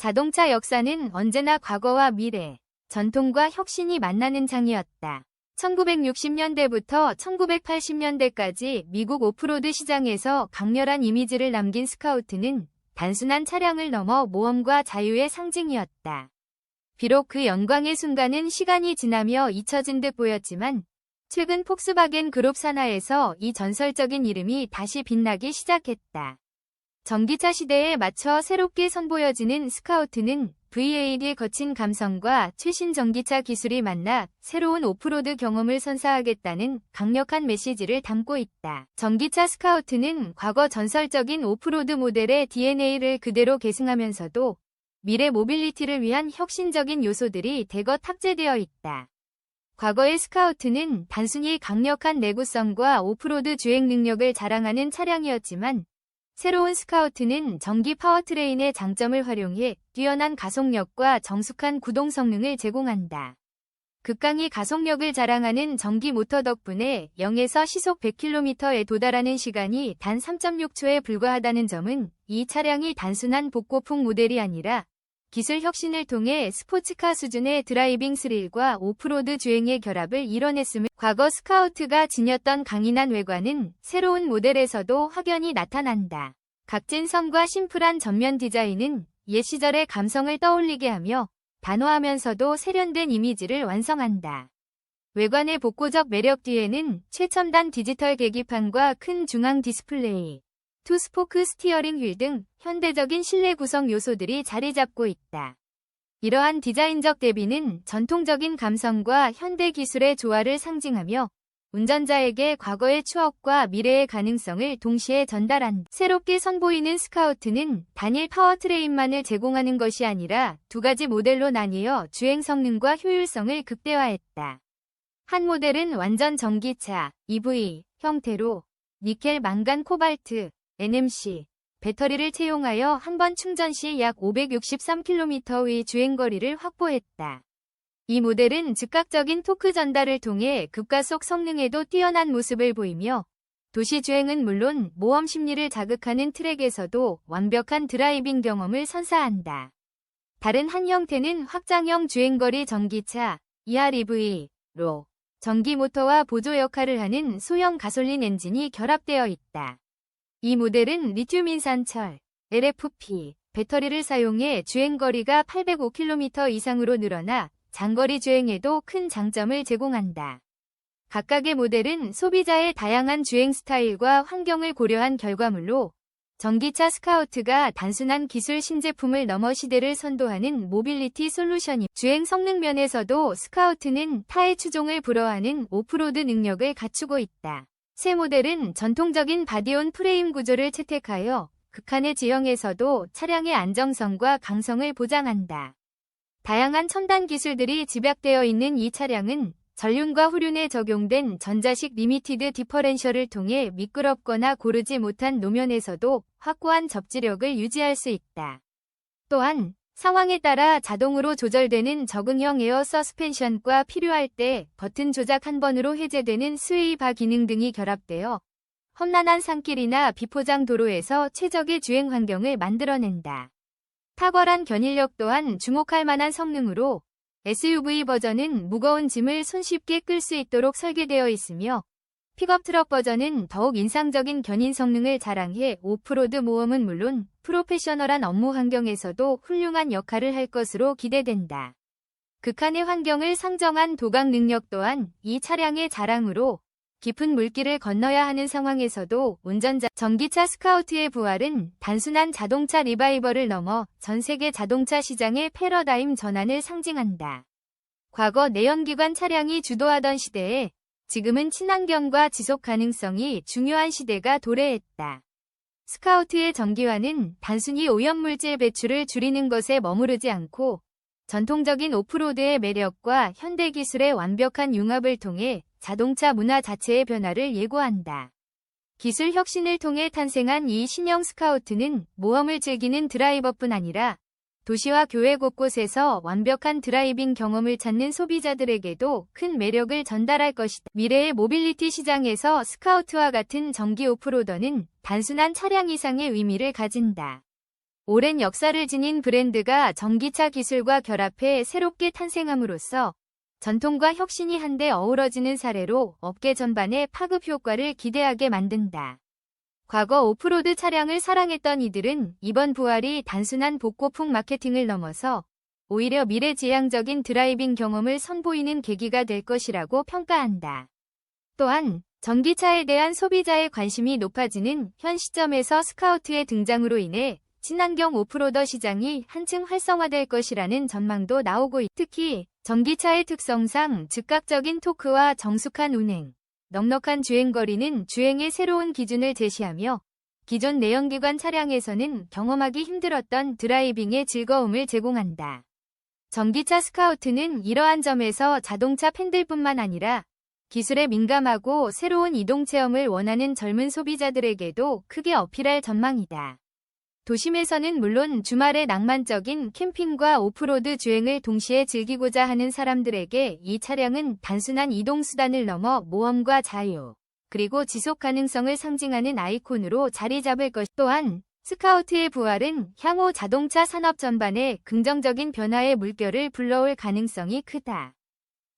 자동차 역사는 언제나 과거와 미래, 전통과 혁신이 만나는 장이었다. 1960년대부터 1980년대까지 미국 오프로드 시장에서 강렬한 이미지를 남긴 스카우트는 단순한 차량을 넘어 모험과 자유의 상징이었다. 비록 그 영광의 순간은 시간이 지나며 잊혀진 듯 보였지만 최근 폭스바겐 그룹 산하에서 이 전설적인 이름이 다시 빛나기 시작했다. 전기차 시대에 맞춰 새롭게 선보여지는 스카우트는 V8의 거친 감성과 최신 전기차 기술이 만나 새로운 오프로드 경험을 선사하겠다는 강력한 메시지를 담고 있다. 전기차 스카우트는 과거 전설적인 오프로드 모델의 DNA를 그대로 계승하면서도 미래 모빌리티를 위한 혁신적인 요소들이 대거 탑재되어 있다. 과거의 스카우트는 단순히 강력한 내구성과 오프로드 주행 능력을 자랑하는 차량이었지만 새로운 스카우트는 전기 파워트레인의 장점을 활용해 뛰어난 가속력과 정숙한 구동 성능을 제공한다. 극강의 가속력을 자랑하는 전기 모터 덕분에 0에서 시속 100km에 도달하는 시간이 단 3.6초에 불과하다는 점은 이 차량이 단순한 복고풍 모델이 아니라 기술 혁신을 통해 스포츠카 수준의 드라이빙 스릴과 오프로드 주행의 결합을 이뤄냈음을 과거 스카우트가 지녔던 강인한 외관은 새로운 모델에서도 확연히 나타난다. 각진 선과 심플한 전면 디자인은 옛 시절의 감성을 떠올리게 하며 단호하면서도 세련된 이미지를 완성한다. 외관의 복고적 매력 뒤에는 최첨단 디지털 계기판과 큰 중앙 디스플레이, 투스포크 스티어링 휠 등 현대적인 실내 구성 요소들이 자리 잡고 있다. 이러한 디자인적 대비는 전통적인 감성과 현대 기술의 조화를 상징하며 운전자에게 과거의 추억과 미래의 가능성을 동시에 전달한다. 새롭게 선보이는 스카우트는 단일 파워트레인만을 제공하는 것이 아니라 두 가지 모델로 나뉘어 주행 성능과 효율성을 극대화했다. 한 모델은 완전 전기차 EV 형태로 니켈 망간 코발트 NMC 배터리를 채용하여 한 번 충전 시 약 563km의 주행거리를 확보했다. 이 모델은 즉각적인 토크 전달을 통해 급가속 성능에도 뛰어난 모습을 보이며 도시 주행은 물론 모험 심리를 자극하는 트랙에서도 완벽한 드라이빙 경험을 선사한다. 다른 한 형태는 확장형 주행거리 전기차 EREV로 전기 모터와 보조 역할을 하는 소형 가솔린 엔진이 결합되어 있다. 이 모델은 리튬 인산철 LFP 배터리를 사용해 주행거리가 805km 이상으로 늘어나 장거리 주행에도 큰 장점을 제공한다. 각각의 모델은 소비자의 다양한 주행 스타일과 환경을 고려한 결과물로 전기차 스카우트가 단순한 기술 신제품을 넘어 시대를 선도하는 모빌리티 솔루션이 주행 성능 면에서도 스카우트는 타의 추종을 불허하는 오프로드 능력을 갖추고 있다. 새 모델은 전통적인 바디온 프레임 구조를 채택하여 극한의 지형에서도 차량의 안정성과 강성을 보장한다. 다양한 첨단 기술들이 집약되어 있는 이 차량은 전륜과 후륜에 적용된 전자식 리미티드 디퍼렌셜을 통해 미끄럽거나 고르지 못한 노면에서도 확고한 접지력을 유지할 수 있다. 또한 상황에 따라 자동으로 조절되는 적응형 에어 서스펜션과 필요할 때 버튼 조작 한 번으로 해제되는 스웨이 바 기능 등이 결합되어 험난한 산길이나 비포장 도로에서 최적의 주행 환경을 만들어낸다. 탁월한 견인력 또한 주목할 만한 성능으로 SUV 버전은 무거운 짐을 손쉽게 끌 수 있도록 설계되어 있으며 픽업 트럭 버전은 더욱 인상적인 견인 성능을 자랑해 오프로드 모험은 물론 프로페셔널한 업무 환경에서도 훌륭한 역할을 할 것으로 기대된다. 극한의 환경을 상정한 도각 능력 또한 이 차량의 자랑으로 깊은 물길을 건너야 하는 상황에서도 운전자 전기차 스카우트의 부활은 단순한 자동차 리바이벌을 넘어 전 세계 자동차 시장의 패러다임 전환을 상징한다. 과거 내연기관 차량이 주도하던 시대에 지금은 친환경과 지속 가능성이 중요한 시대가 도래했다. 스카우트의 전기화는 단순히 오염물질 배출을 줄이는 것에 머무르지 않고 전통적인 오프로드의 매력과 현대 기술의 완벽한 융합을 통해 자동차 문화 자체의 변화를 예고한다. 기술 혁신을 통해 탄생한 이 신형 스카우트는 모험을 즐기는 드라이버뿐 아니라 도시와 교외 곳곳에서 완벽한 드라이빙 경험을 찾는 소비자들에게도 큰 매력을 전달할 것이다. 미래의 모빌리티 시장에서 스카우트와 같은 전기 오프로더는 단순한 차량 이상의 의미를 가진다. 오랜 역사를 지닌 브랜드가 전기차 기술과 결합해 새롭게 탄생함으로써 전통과 혁신이 한데 어우러지는 사례로 업계 전반의 파급 효과를 기대하게 만든다. 과거 오프로드 차량을 사랑했던 이들은 이번 부활이 단순한 복고풍 마케팅을 넘어서 오히려 미래지향적인 드라이빙 경험을 선보이는 계기가 될 것이라고 평가한다. 또한 전기차에 대한 소비자의 관심이 높아지는 현 시점에서 스카우트의 등장으로 인해 친환경 오프로더 시장이 한층 활성화될 것이라는 전망도 나오고 있. 특히 전기차의 특성상 즉각적인 토크와 정숙한 운행, 넉넉한 주행거리는 주행의 새로운 기준을 제시하며 기존 내연기관 차량에서는 경험하기 힘들었던 드라이빙의 즐거움을 제공한다. 전기차 스카우트는 이러한 점에서 자동차 팬들뿐만 아니라 기술에 민감하고 새로운 이동 체험을 원하는 젊은 소비자들에게도 크게 어필할 전망이다. 도심에서는 물론 주말에 낭만적인 캠핑과 오프로드 주행을 동시에 즐기고자 하는 사람들에게 이 차량은 단순한 이동수단을 넘어 모험과 자유, 그리고 지속 가능성을 상징하는 아이콘으로 자리 잡을 것. 또한 스카우트의 부활은 향후 자동차 산업 전반에 긍정적인 변화의 물결을 불러올 가능성이 크다.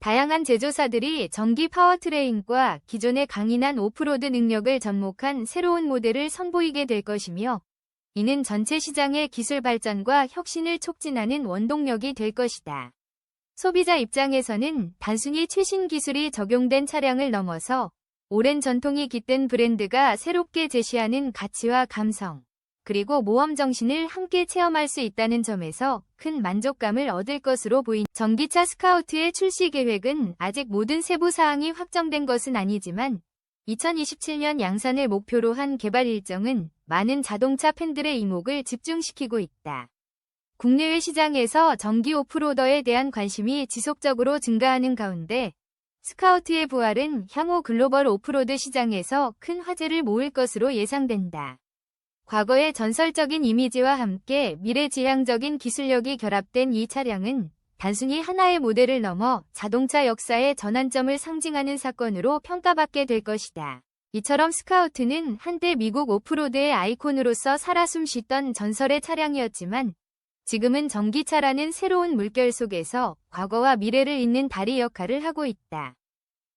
다양한 제조사들이 전기 파워트레인과 기존의 강인한 오프로드 능력을 접목한 새로운 모델을 선보이게 될 것이며 이는 전체 시장의 기술 발전과 혁신을 촉진하는 원동력이 될 것이다. 소비자 입장에서는 단순히 최신 기술이 적용된 차량을 넘어서 오랜 전통이 깃든 브랜드가 새롭게 제시하는 가치와 감성, 그리고 모험 정신을 함께 체험할 수 있다는 점에서 큰 만족감을 얻을 것으로 보인 전기차 스카우트의 출시 계획은 아직 모든 세부 사항이 확정된 것은 아니지만 2027년 양산을 목표로 한 개발 일정은 많은 자동차 팬들의 이목을 집중시키고 있다. 국내외 시장에서 전기 오프로더에 대한 관심이 지속적으로 증가하는 가운데 스카우트의 부활은 향후 글로벌 오프로드 시장에서 큰 화제를 모을 것으로 예상된다. 과거의 전설적인 이미지와 함께 미래지향적인 기술력이 결합된 이 차량은 단순히 하나의 모델을 넘어 자동차 역사의 전환점을 상징하는 사건으로 평가받게 될 것이다. 이처럼 스카우트는 한때 미국 오프로드의 아이콘으로서 살아 숨쉬던 전설의 차량이었지만 지금은 전기차라는 새로운 물결 속에서 과거와 미래를 잇는 다리 역할을 하고 있다.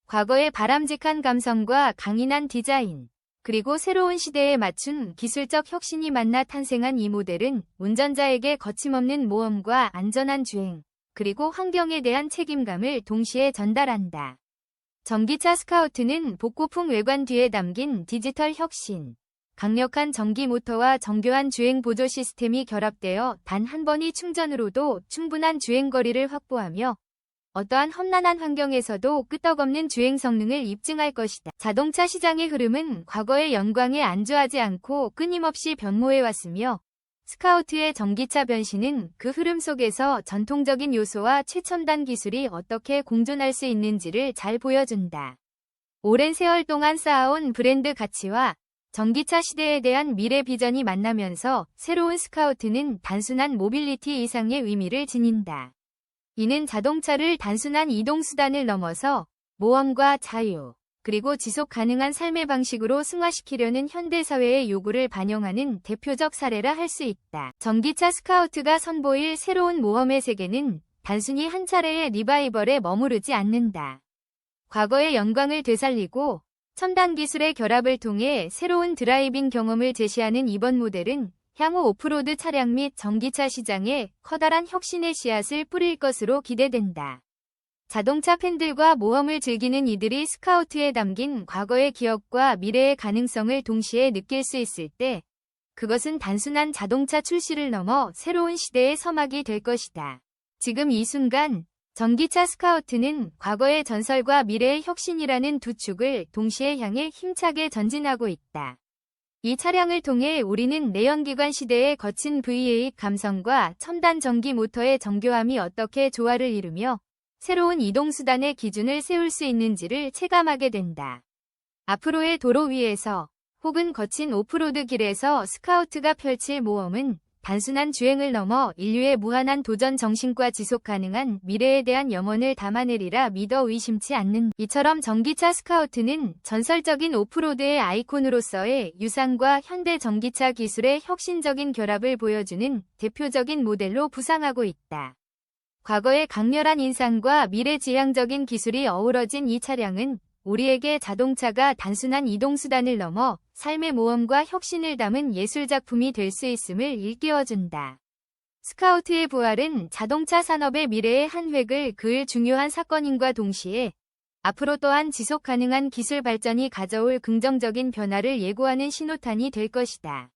과거의 바람직한 감성과 강인한 디자인, 그리고 새로운 시대에 맞춘 기술적 혁신이 만나 탄생한 이 모델은 운전자에게 거침없는 모험과 안전한 주행, 그리고 환경에 대한 책임감을 동시에 전달한다. 전기차 스카우트는 복고풍 외관 뒤에 담긴 디지털 혁신, 강력한 전기 모터와 정교한 주행 보조 시스템이 결합되어 단 한 번의 충전으로도 충분한 주행 거리를 확보하며 어떠한 험난한 환경에서도 끄떡없는 주행 성능을 입증할 것이다. 자동차 시장의 흐름은 과거의 영광에 안주하지 않고 끊임없이 변모해왔으며 스카우트의 전기차 변신은 그 흐름 속에서 전통적인 요소와 최첨단 기술이 어떻게 공존할 수 있는지를 잘 보여준다. 오랜 세월 동안 쌓아온 브랜드 가치와 전기차 시대에 대한 미래 비전이 만나면서 새로운 스카우트는 단순한 모빌리티 이상의 의미를 지닌다. 이는 자동차를 단순한 이동수단을 넘어서 모험과 자유, 그리고 지속 가능한 삶의 방식으로 승화시키려는 현대사회의 요구를 반영하는 대표적 사례라 할 수 있다. 전기차 스카우트가 선보일 새로운 모험의 세계는 단순히 한 차례의 리바이벌에 머무르지 않는다. 과거의 영광을 되살리고 첨단 기술의 결합을 통해 새로운 드라이빙 경험을 제시하는 이번 모델은 향후 오프로드 차량 및 전기차 시장에 커다란 혁신의 씨앗을 뿌릴 것으로 기대된다. 자동차 팬들과 모험을 즐기는 이들이 스카우트에 담긴 과거의 기억과 미래의 가능성을 동시에 느낄 수 있을 때 그것은 단순한 자동차 출시를 넘어 새로운 시대의 서막이 될 것이다. 지금 이 순간 전기차 스카우트는 과거의 전설과 미래의 혁신이라는 두 축을 동시에 향해 힘차게 전진하고 있다. 이 차량을 통해 우리는 내연기관 시대의 거친 V8 감성과 첨단 전기 모터의 정교함이 어떻게 조화를 이루며 새로운 이동수단의 기준을 세울 수 있는지를 체감하게 된다. 앞으로의 도로 위에서 혹은 거친 오프로드 길에서 스카우트가 펼칠 모험은 단순한 주행을 넘어 인류의 무한한 도전 정신과 지속 가능한 미래에 대한 염원을 담아내리라 믿어 의심치 않는 이처럼 전기차 스카우트는 전설적인 오프로드의 아이콘으로서의 유산과 현대 전기차 기술의 혁신적인 결합을 보여주는 대표적인 모델로 부상하고 있다. 과거의 강렬한 인상과 미래지향적인 기술이 어우러진 이 차량은 우리에게 자동차가 단순한 이동수단을 넘어 삶의 모험과 혁신을 담은 예술작품이 될 수 있음을 일깨워준다. 스카우트의 부활은 자동차 산업의 미래의 한 획을 그을 중요한 사건인과 동시에 앞으로 또한 지속 가능한 기술 발전이 가져올 긍정적인 변화를 예고하는 신호탄이 될 것이다.